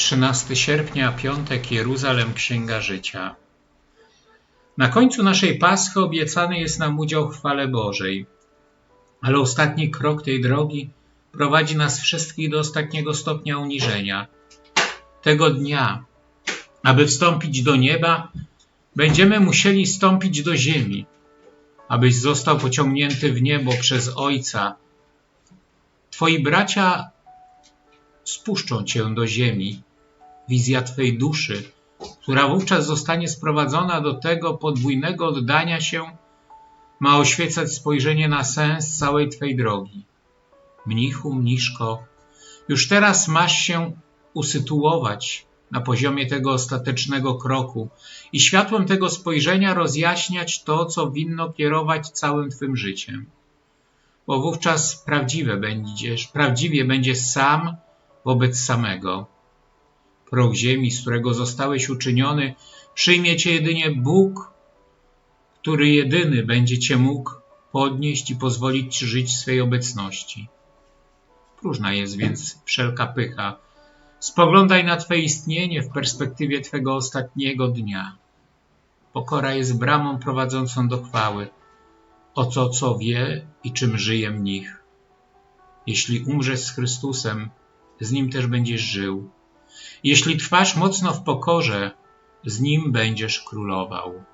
13 sierpnia, piątek, Jeruzalem, Księga Życia. Na końcu naszej Paschy obiecany jest nam udział w chwale Bożej, ale ostatni krok tej drogi prowadzi nas wszystkich do ostatniego stopnia uniżenia. Tego dnia, aby wstąpić do nieba, będziemy musieli stąpić do ziemi, abyś został pociągnięty w niebo przez Ojca. Twoi bracia spuszczą cię do ziemi, wizja Twej duszy, która wówczas zostanie sprowadzona do tego podwójnego oddania się, ma oświecać spojrzenie na sens całej Twej drogi. Mnichu, mniszko, już teraz masz się usytuować na poziomie tego ostatecznego kroku i światłem tego spojrzenia rozjaśniać to, co winno kierować całym Twym życiem. Bo wówczas prawdziwe będziesz, prawdziwie będziesz sam wobec samego. Proch ziemi, z którego zostałeś uczyniony, przyjmie Cię jedynie Bóg, który jedyny będzie Cię mógł podnieść i pozwolić Ci żyć w swej obecności. Próżna jest więc wszelka pycha. Spoglądaj na Twe istnienie w perspektywie Twego ostatniego dnia. Pokora jest bramą prowadzącą do chwały. O to, co wie i czym żyje mnich. Jeśli umrzesz z Chrystusem, z Nim też będziesz żył. Jeśli trwasz mocno w pokorze, z Nim będziesz królował.